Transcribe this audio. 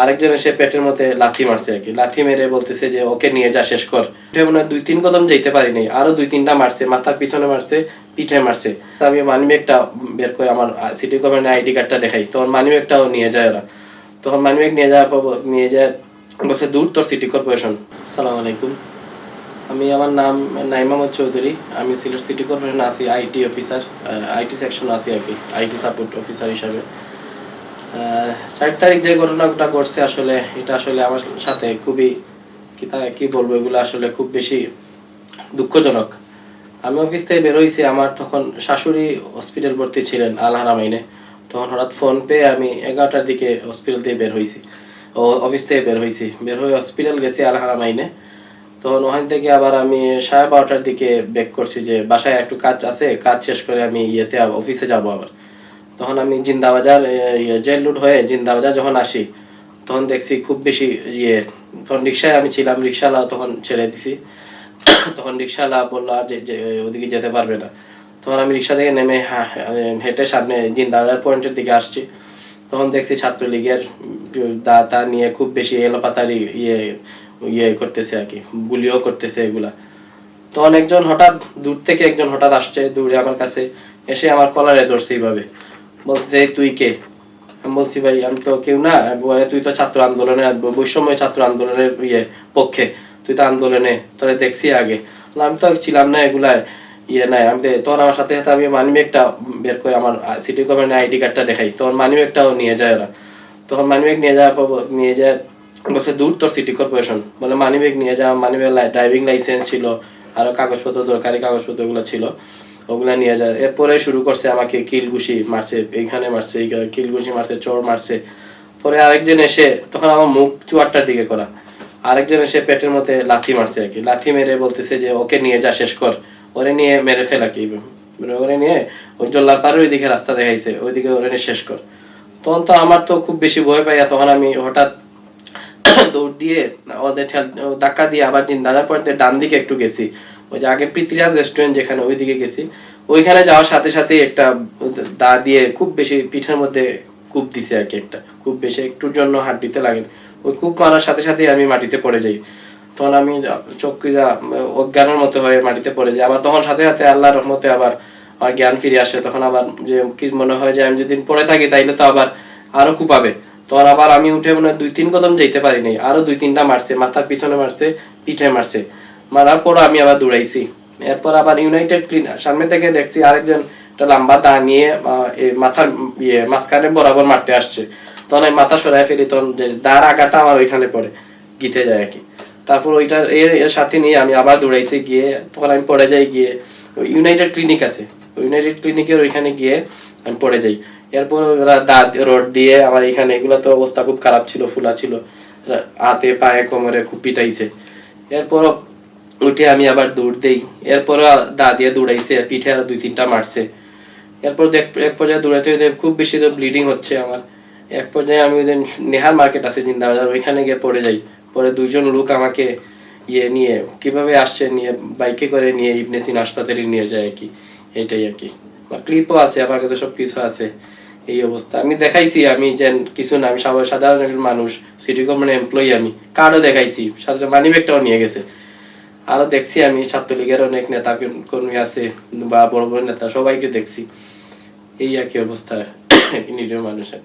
আরেকজন এসে পেটের মধ্যে লাথি মারছে আর কি। লাথি মেরে বলতেছে যে, ওকে নিয়ে যা, শেষ কর। মনে দুই তিন কদম যেতে পারিনি। আরও দুই তিনটা মারছে, মাথার পিছনে মারছে, পিঠে মারছে। আমি মানিব্যাগটা বের করে আমার সিটি গভর্নমেন্ট আইডি কার্ডটা দেখাই। তখন মানিব্যাগটাও নিয়ে যায় ওরা। তখন মানিব্যাগ নিয়ে যাওয়ার পর নিয়ে যায়, বলছে, দূর তোর সিটি কর্পোরেশন সালাম আলাইকুম। আমি, আমার নাম নাইমা মোহাম্মদ চৌধুরী। আমি সিলেট সিটি কর্পোরেশন আছি আইটি অফিসার আইটি সেকশন আছি আর কি আইটি সাপোর্ট অফিসার হিসাবে। চার তারিখ যে ঘটনাটা ঘটছে আসলে, এটা আসলে আমার সাথে খুবই, কি তা, কি বলব, এগুলো আসলে খুব বেশি দুঃখজনক। আমি অফিস থেকে বেরোইছি আমার তখন শাশুড়ি হসপিটাল ভর্তি ছিলেন আলহারামাইনে। তখন হঠাৎ ফোন পেয়ে আমি এগারোটার দিকে হসপিটাল থেকে বের হয়েছি ও অফিস থেকে বের হয়েছি বের হয়ে হসপিটাল গেছি আলহারামাইনে। তখন ওখান থেকে আবার আমি সাড়ে বারোটার দিকে ব্যাক করছি যে, বাসায় একটু কাজ আছে, কাজ শেষ করে আমি ইয়েতে অফিসে যাব আবার। তখন আমি জিন্দাবাজার ইয়ে, জেল লুট হয়ে জিন্দাবাজার যখন আসি তখন দেখছি খুব বেশি ইয়ে। তখন রিক্সায় আমি ছিলাম রিক্সাওয়ালা তখন ছেড়ে দিছি। তখন রিক্সাওয়ালা বলল আর ওদিকে যেতে পারবে না। তখন আমি রিক্সা থেকে নেমে হেঁটে সামনে জিন্দাবাজার পয়েন্টের দিকে আসছি। তখন দেখছি ছাত্রলীগের দা তা নিয়ে খুব বেশি এলোপাতারি ইয়ে ইয়ে করতেছে আর কি গুলিও করতেছে এগুলা। তখন একজন হঠাৎ দূর থেকে একজন হঠাৎ আসছে দূরে আমার কাছে এসে আমার কলারে ধরছে এইভাবে। বলছে "এই তুই কে? আমি বলছি, ভাই, আমি তো কেউ না। তুই তো ছাত্র আন্দোলনের বৈষম্য ছাত্র আন্দোলনের ইয়ে পক্ষে। তুই তো আন্দোলনে, তোরে দেখছি আগে। আমি তো ছিলাম না এগুলায় ইয়ে নাই। আমি তো- তখন আমার সাথে সাথে আমি মানিব্যাগটা বের করে আমার সিটি গভর্নমেন্ট আইডি কার্ডটা দেখাই। তখন মানিব্যাগটাও নিয়ে যায় ওরা। তখন মানিব্যাগ নিয়ে যাওয়ার পর নিয়ে যায়, বলছে, দূর তোর সিটি কর্পোরেশন বলে, মানিব্যাগ নিয়ে যাওয়া মানিব্যাগ ড্রাইভিং লাইসেন্স ছিল, আরও কাগজপত্র দরকারি কাগজপত্রগুলো ছিল। ওগুলা নিয়ে যায়। এরপরে শুরু করছে আমাকে কিলঘুষি মারছে, এইখানে মারছে কিলঘুষি মারছে, চোর মারছে। পরে আরেকজন এসে, তখন আমার মুখ চুয়ারটার দিকে করা। আরেকজন এসে পেটের মধ্যে লাথি মারছে আর কি। লাথি মেরে বলতেছে যে, ওকে নিয়ে যা, শেষ কর। ওরে নিয়ে মেরে ফেলা কি। ওরে নিয়ে ওই জল্লার পারে ওইদিকে রাস্তা দেখাইছে, ওইদিকে ওরে নিয়ে শেষ কর। তখন তো আমার তো খুব বেশি ভয় পাইয়া, তখন আমি হঠাৎ দৌড় দিয়ে, ওদের ধাক্কা দিয়ে আবার জিন্দাজার পয়েন্টে ডান দিকে একটু গেছি। ওই যে আগে পৃথিরাজ রেস্টুরেন্ট যেখানে, ওইদিকে গেছি। ওইখানে যাওয়ার সাথে সাথে একটা দা দিয়ে খুব বেশি পিঠের মধ্যে কূপ দিছে আর কি একটা। খুব বেশি একটুর জন্য হাত দিতে লাগে ওই কূপ মারার সাথে সাথে আমি মাটিতে পড়ে যাই। তখন আমি চক্কি যা অজ্ঞানের মতো হয়ে মাটিতে পড়ে যাই। আবার তখন সাথে সাথে আল্লাহর রহমতে আবার আমার জ্ঞান ফিরে আসে। তখন আবার যে কি মনে হয় যে আমি যদি পড়ে থাকি, তাইলে তো আবার আরও কুপাবে তখন আবার আমি উঠে মনে দুই তিন কদম যেতে পারিনি আরও দুই তিনটা মারছে, মাথার পিছনে মারছে, পিঠে মারছে। মারার পর আমি আবার দৌড়াইছি। এরপর আবার ইউনাইটেড ক্লিন সামনে থেকে দেখছি আরেকজন একটা লম্বা দা নিয়ে মাথার ইয়ে মাঝখানে বরাবর মারতে আসছে। তখন আমি মাথা সরাই ফেলি, তখন দাঁড় আগাটা আমার ওইখানে পড়ে গিতে যায় আর কি। তারপর ওইটা এর এর সাথে নিয়ে আমি আবার দৌড়াইছি গিয়ে, তখন আমি পড়ে যাই গিয়ে ইউনাইটেড ক্লিনিক আছে। ইউনাইটেড ক্লিনিকের ওইখানে গিয়ে আমি পড়ে যাই। এরপর দাঁত, রড দিয়ে আমার এখানে এগুলো তো অবস্থা খুব খারাপ ছিল, ফুলা ছিল। হাতে, পায়ে, কোমরে খুব পিটাইছে। এরপর উঠে আমি আবার দৌড় দেই। এরপর দা দিয়ে দৌড়াইছে, পিঠে আর দুই তিনটা মারছে। এরপর এক পর্যায়ে খুব বেশি তো ব্লিডিং হচ্ছে আমার। এক পর্যায়ে আমি ওই দিন নেহার মার্কেট আছে, জিন্দাবাজার, ওইখানে গিয়ে পড়ে যাই। পরে দুইজন লোক আমাকে ইয়ে নিয়ে, কীভাবে আসছে নিয়ে, বাইকে করে নিয়ে ইবনেসিন হাসপাতালে নিয়ে যায় আর কি। এটাই আর কি। ক্লিপও আছে, আমার কাছে সব কিছু আছে। এই অবস্থা। আমি দেখাইছি, আমি যে কিছু না, আমি সাধারণ একজন মানুষ সিটি গভর্নমেন্ট এমপ্লয়ি আমি। কার্ডও দেখাইছি সাধারণ মানি ব্যাগটাও নিয়ে গেছে। আরও দেখছি আমি, ছাত্রলীগের অনেক নেতা কর্মী আছে, বা বড় বড় নেতা, সবাইকে দেখছি। এই একই অবস্থা নিরীহ মানুষের।